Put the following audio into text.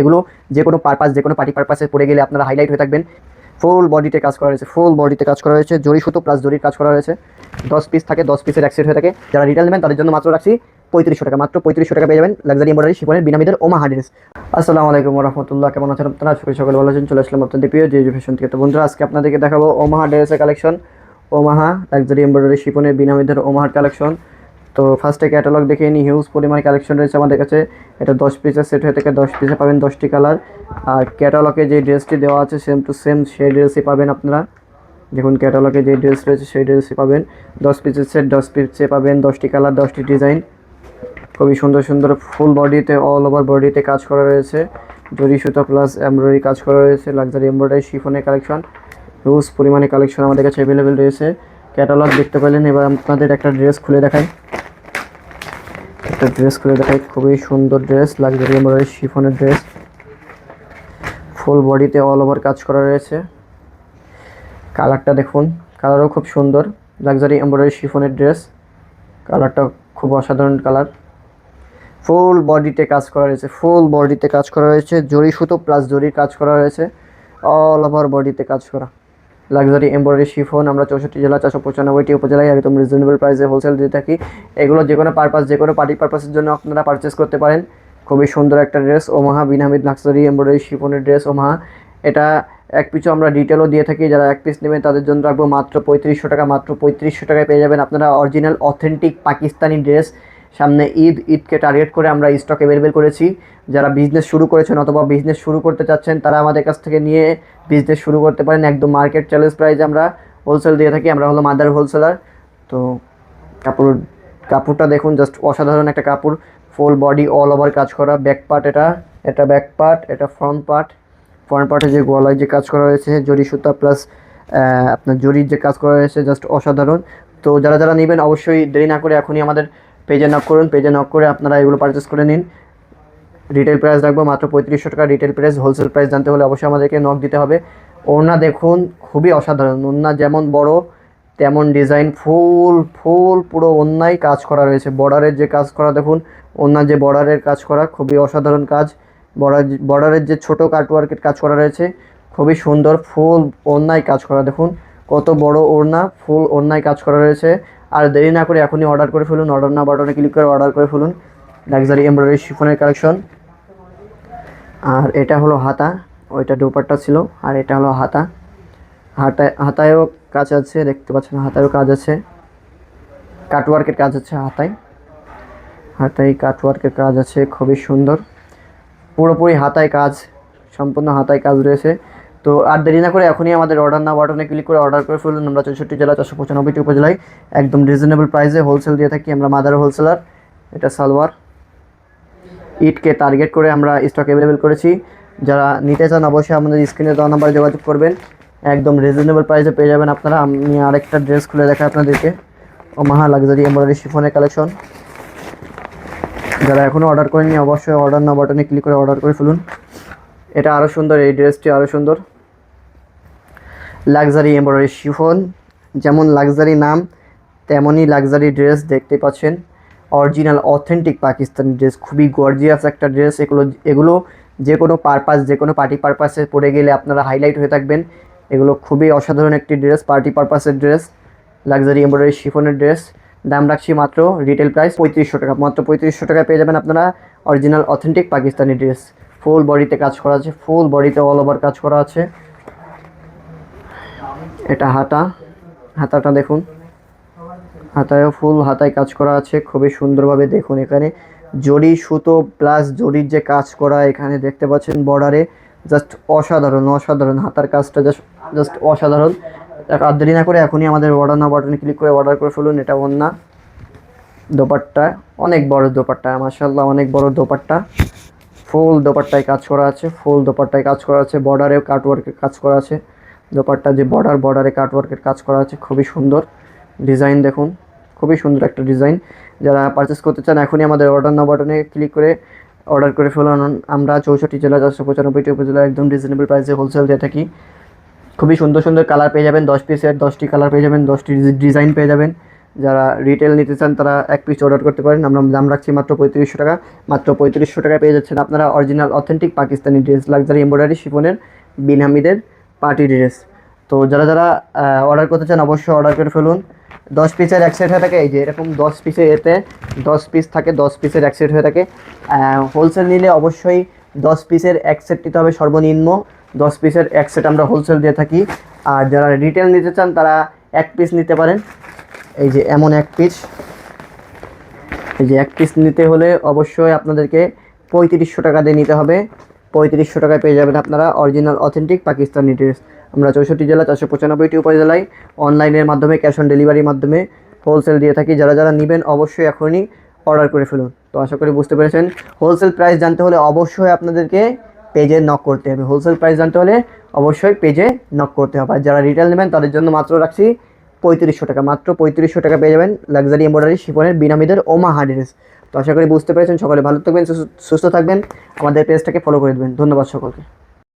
এগুলো যে কোনো পারপাস যে কোনো পার্টি পারপাসে পড়ে গেলে আপনারা হাইলাইট হয়ে থাকবেন। ফুল বডিতে কাজ করা হয়েছে ফুল বডিতে কাজ করা হয়েছে জরি সুতো প্লাস জরির কাজ করা হয়েছে। দশ পিস থাকে, দশ পিসের এক হয়ে থাকে। যারা রিটেল নেবেন, তাদের জন্য মাত্র রাখছি পঁয়ত্রিশশো টাকা। মাত্র পঁয়ত্রিশশো টাকা পেয়ে যাবেন লাক্সারি এমব্রয়ডারি শিপনের বিনামিদের, ওমা হার্ডিস আসসালামু আলাইকুম রহমতুল্লাহ কেমন আছেন আপনারা? সকল সকল ভালো আছেন। চলে আসলাম আপনাদের প্রিয় ফ্যাশন থেকে। তো বন্ধুরা, আজকে আপনাদেরকে দেখাবো ওমাহা ড্রেসের কালেকশন ওমাহা লাক্সারি এমব্রয়ডারি শিপনের বিনামিদের ওমাহার কালেকশন তো ফার্স্টে ক্যাটালগ দেখে নিই হিউজ পরিমাণে কালেকশন রয়েছে আমাদের কাছে। এটা দশ পিসের সেট হয়ে থেকে, দশ পিসে পাবেন দশটি কালার আর ক্যাটালগে যে ড্রেসটি দেওয়া আছে সেম টু সেম সেই ড্রেসই পাবেন আপনারা। দেখুন ক্যাটালগে যে ড্রেস রয়েছে, সেই ড্রেসই পাবেন। দশ পিসের সেট দশ পিসে পাবেন দশটি কালার দশটি ডিজাইন খুবই সুন্দর সুন্দর ফুল বডিতে অল ওভার বডিতে কাজ করা রয়েছে। জরি সুতো প্লাস এমব্রয়ডারি কাজ করা রয়েছে লাক্সারি এমব্রয়ডারি শিফনের কালেকশন হিউজ পরিমাণে কালেকশন আমাদের কাছে অ্যাভেলেবেল রয়েছে। ক্যাটালগ দেখতে পেলেন। এবার আপনাদের একটা ড্রেস খুলে দেখাই। একটা ড্রেস খুলে দেখাই। খুবই সুন্দর ড্রেস লাক্সারি এমব্রয়ডারি শিফনের ড্রেস। ফুল বডিতে অল ওভার কাজ করা রয়েছে। কালারটা দেখুন কালারও খুব সুন্দর। লাক্সারি এমব্রয়ডারি শিফনের ড্রেস। কালারটা খুব অসাধারণ কালার ফুল বডিতে কাজ করা রয়েছে। ফুল বডিতে কাজ করা রয়েছে। জরি সুতো প্লাস জরির কাজ করা রয়েছে। অল ওভার বডিতে কাজ করা। লাক্সারি এমব্রয়ডারি শিফন আমরা চৌষট্টি জেলা, চারশো পঁচানব্বইটি উপজেলায় একদম রিজনেবল প্রাইসে হোলসেল দিয়ে থাকি। এগুলো যে কোনো পারপাস যে কোনো পার্টি পারপাসের জন্য আপনারা পারচেস করতে পারেন। খুবই সুন্দর একটা ড্রেস ওমাহা বিন হামিদ লাক্সারি এমব্রয়ডারি শিফনের ড্রেস ওমাহা এটা এক পিছু আমরা ডিটেলও দিয়ে থাকি, যারা এক পিস নেবেন তাদের জন্য রাখব মাত্র পঁয়ত্রিশশো টাকা, মাত্র পঁয়ত্রিশশো টাকায় পেয়ে যাবেন আপনারা অরিজিনাল অথেন্টিক পাকিস্তানি ড্রেস সামনে ঈদ, ঈদকে টার্গেট করে আমরা স্টক অ্যাভেলেবেল করেছি। যারা বিজনেস শুরু করেছেন অথবা বিজনেস শুরু করতে চাচ্ছেন, তারা আমাদের কাছ থেকে নিয়ে বিজনেস শুরু করতে পারেন। একদম মার্কেট চ্যালেঞ্জ প্রাইসে আমরা হোলসেল দিয়ে থাকি, আমরা হলো মাদার হোলসেলার তো কাপড়, কাপড়টা দেখুন জাস্ট অসাধারণ একটা কাপড়। ফুল বডি অল ওভার কাজ করা। ব্যাক পার্ট এটা এটা ব্যাক পার্ট এটা ফ্রন্ট পার্ট ফ্রন্ট পার্টে যে গলায় যে কাজ করা হয়েছে জরি সুতা প্লাস আপনার জরির যে কাজ করা হয়েছে জাস্ট অসাধারণ। তো যারা যারা নেবেন, অবশ্যই দেরি না করে এখনই আমাদের পেজে নক করুন পেজে নক করে আপনারা এগুলো পারচেস করে নিন। রিটেল প্রাইস রাখব, মাত্র পঁয়ত্রিশশো টাকা রিটেল প্রাইস হোলসেল প্রাইস জানতে হলে অবশ্যই আমাদেরকে নক দিতে হবে। ওড়না দেখুন, খুবই অসাধারণ। ওড়না যেমন বড়, তেমন ডিজাইন ফুল ফুল পুরো অন্যায় কাজ করা রয়েছে। বর্ডারের যে কাজ করা, দেখুন ওনার যে বর্ডারের কাজ করা, খুবই অসাধারণ কাজ। বর্ডার বর্ডারের যে ছোটো কাটওয়ার্কের কাজ করা রয়েছে, খুবই সুন্দর ফুল অন্যায় কাজ করা, দেখুন। কত বড় ওড়না ফুল অন্যায় কাজ করা রয়েছে। আর দেরি না করে এখনই অর্ডার করে ফেলুন অর্ডার না বাটনে ক্লিক করে অর্ডার করে ফেলুন। লাক্সারি এমব্রয়ডারি শিফনের কালেকশন আর এটা হলো হাতা, ওইটা ডোপারটা ছিল, আর এটা হলো হাতা। হাতায়, হাতায়ও কাজ আছে, দেখতে পাচ্ছেন হাতায়ও কাজ আছে। কাটওয়ার্কের কাজ আছে হাতায়। হাতায় কাটওয়ার্কের কাজ আছে, খুবই সুন্দর। পুরোপুরি হাতায় কাজ, সম্পূর্ণ হাতায় কাজ রয়েছে। তো আর দেরি না করে এখনই আমাদের অর্ডার না বাটনে ক্লিক করে অর্ডার করে ফেলুন। আমরা চৌষট্টি জেলা চারশো পঁচানব্বইটি উপজেলায় একদম রিজনেবল প্রাইসে হোলসেল দিয়ে থাকি। আমরা মাদার হোলসেলার এটা সালোয়ার। ইটকে টার্গেট করে আমরা স্টক অ্যাভেলেবেল করেছি। যারা নিতে চান অবশ্যই আমাদের স্ক্রিনে দেওয়া নাম্বারে যোগাযোগ করবেন। একদম রিজনেবল প্রাইসে পেয়ে যাবেন আপনারা। আমি আরেকটা ড্রেস খুলে দেখাই আপনাদেরকে। মাহা লাক্সারি এমব্রয়ডারি শিফনের কালেকশন যারা এখনও অর্ডার করেনি অবশ্যই অর্ডার না বাটনে ক্লিক করে অর্ডার করে ফেলুন। এটা আরও সুন্দর, এই ড্রেসটি আরও সুন্দর। লাক্সারি এমব্রয়ডারি শিফন, যেমন লাক্সারি নাম, তেমনই লাক্সারি ড্রেস দেখতে পাচ্ছেন। অরিজিনাল, অথেন্টিক পাকিস্তানি ড্রেস, খুবই গর্জিয়াস একটা ড্রেস। এগুলো এগুলো যে কোনো পারপাস যে কোনো পার্টি পারপাসে পরে গেলে আপনারা হাইলাইট হয়ে থাকবেন। এগুলো খুবই অসাধারণ একটি ড্রেস পার্টি পারপাসের ড্রেস, লাক্সারি এমব্রয়ডারি শিফনের ড্রেস। দাম রাখছি মাত্র রিটেল প্রাইস পঁয়ত্রিশশো টাকা, মাত্র পঁয়ত্রিশশো টাকায় পেয়ে যাবেন আপনারা original, authentic Pakistani dress. Full বডিতে কাজ করা আছে ফুল বডিতে অল ওভার কাজ করা আছে। এটা হাতা। হাতাটা দেখুন। হাতায়ও ফুল, হাতায় কাজ করা আছে। খুবই সুন্দরভাবে দেখুন এখানে। জরি সুতো প্লাস জরির যে কাজ করা এখানে দেখতে পাচ্ছেন বর্ডারে জাস্ট অসাধারণ অসাধারণ। হাতার কাজটা জাস্ট জাস্ট অসাধারণ। আর দেরি না করে এখনই আমাদের অর্ডার না বাটনে ক্লিক করে অর্ডার করে ফেলুন। এটা অন্যা দোপাট্টা, অনেক বড় দোপাট্টা মাসাল্লাহ অনেক বড় দোপাট্টা। ফুল দোপাট্টায় কাজ করা আছে, ফুল দোপাট্টায় কাজ করা আছে বর্ডারেও কাটওয়ার্কের কাজ করা আছে। দোপাট্টা যে বর্ডার বর্ডারে কাটওয়ার্কের কাজ করা আছে, খুবই সুন্দর। ডিজাইন দেখুন, খুবই সুন্দর একটা ডিজাইন যারা পারচেস করতে চান, এখনই আমাদের অর্ডার না বাটনে ক্লিক করে অর্ডার করে ফেলুন আমরা চৌষট্টি জেলা, চারশো পঁচানব্বইটি উপজেলা, একদম রিজনেবল প্রাইসে হোলসেল দিয়ে থাকি। খুবই সুন্দর সুন্দর কালার পেয়ে যাবেন। দশ পিসের দশটি কালার পেয়ে যাবেন, দশটি ডিজাইন পেয়ে যাবেন। যারা রিটেল নিতে চান, তারা এক পিস অর্ডার করতে পারেন। আমরা দাম রাখছি মাত্র পঁয়ত্রিশশো টাকা। মাত্র পঁয়ত্রিশশো টাকায় পেয়ে যাচ্ছেন আপনারা original authentic Pakistani dress luxury embroidery শিফনের বিন হামিদের। Party dress. তো যারা যারা অর্ডার করতে চান, অবশ্যই অর্ডার করে ফেলুন। দশ পিসের এক সেট হয়ে থাকে, এই যে এরকম দশ পিসের এতে দশ পিস থাকে, দশ পিসের এক সেট হয়ে থাকে। হোলসেল নিলে অবশ্যই দশ পিসের এক সেট নিতে হবে সর্বনিম্ন। দশ পিসের এক সেট আমরা হোলসেল দিয়ে থাকি। আর যারা রিটেল নিতে চান, তারা এক পিস নিতে পারেন। এই যে এমন এক পিস এই যে এক পিস নিতে হলে অবশ্যই আপনাদেরকে পঁয়ত্রিশশো টাকা দিয়ে নিতে হবে। পঁয়ত্রিশশো টাকায় পেয়ে যাবেন আপনারা অরিজিনাল, অথেন্টিক পাকিস্তানি ড্রেস আমরা চৌষট্টি জেলা, চারশো পঁচানব্বইটি উপজেলায় অনলাইনের মাধ্যমে, ক্যাশ অন ডেলিভারির মাধ্যমে হোলসেল দিয়ে থাকি। যারা যারা নেবেন অবশ্যই এখনই অর্ডার করে ফেলুন। তো আশা করি বুঝতে পেরেছেন, হোলসেল প্রাইস জানতে হলে অবশ্যই আপনাদেরকে পেজে নক করতে হবে। হোলসেল প্রাইস জানতে হলে অবশ্যই পেজে নক করতে হবে। আর যারা রিটেল নেবেন, তাদের জন্য মাত্র রাখছি পঁয়ত্রিশশো টাকা। মাত্র পঁয়ত্রিশশো টাকা পেয়ে যাবেন লাক্সারি এম্ব্রয়ডারি শিপনের বিনামিদের ওমা হার্ডেস তো আশা করি বুঝতে পেরেছেন। সকলে ভালো থাকবেন, সুস্থ থাকবেন। আমাদের পেজটাকে ফলো করে দেবেন। ধন্যবাদ সকলকে।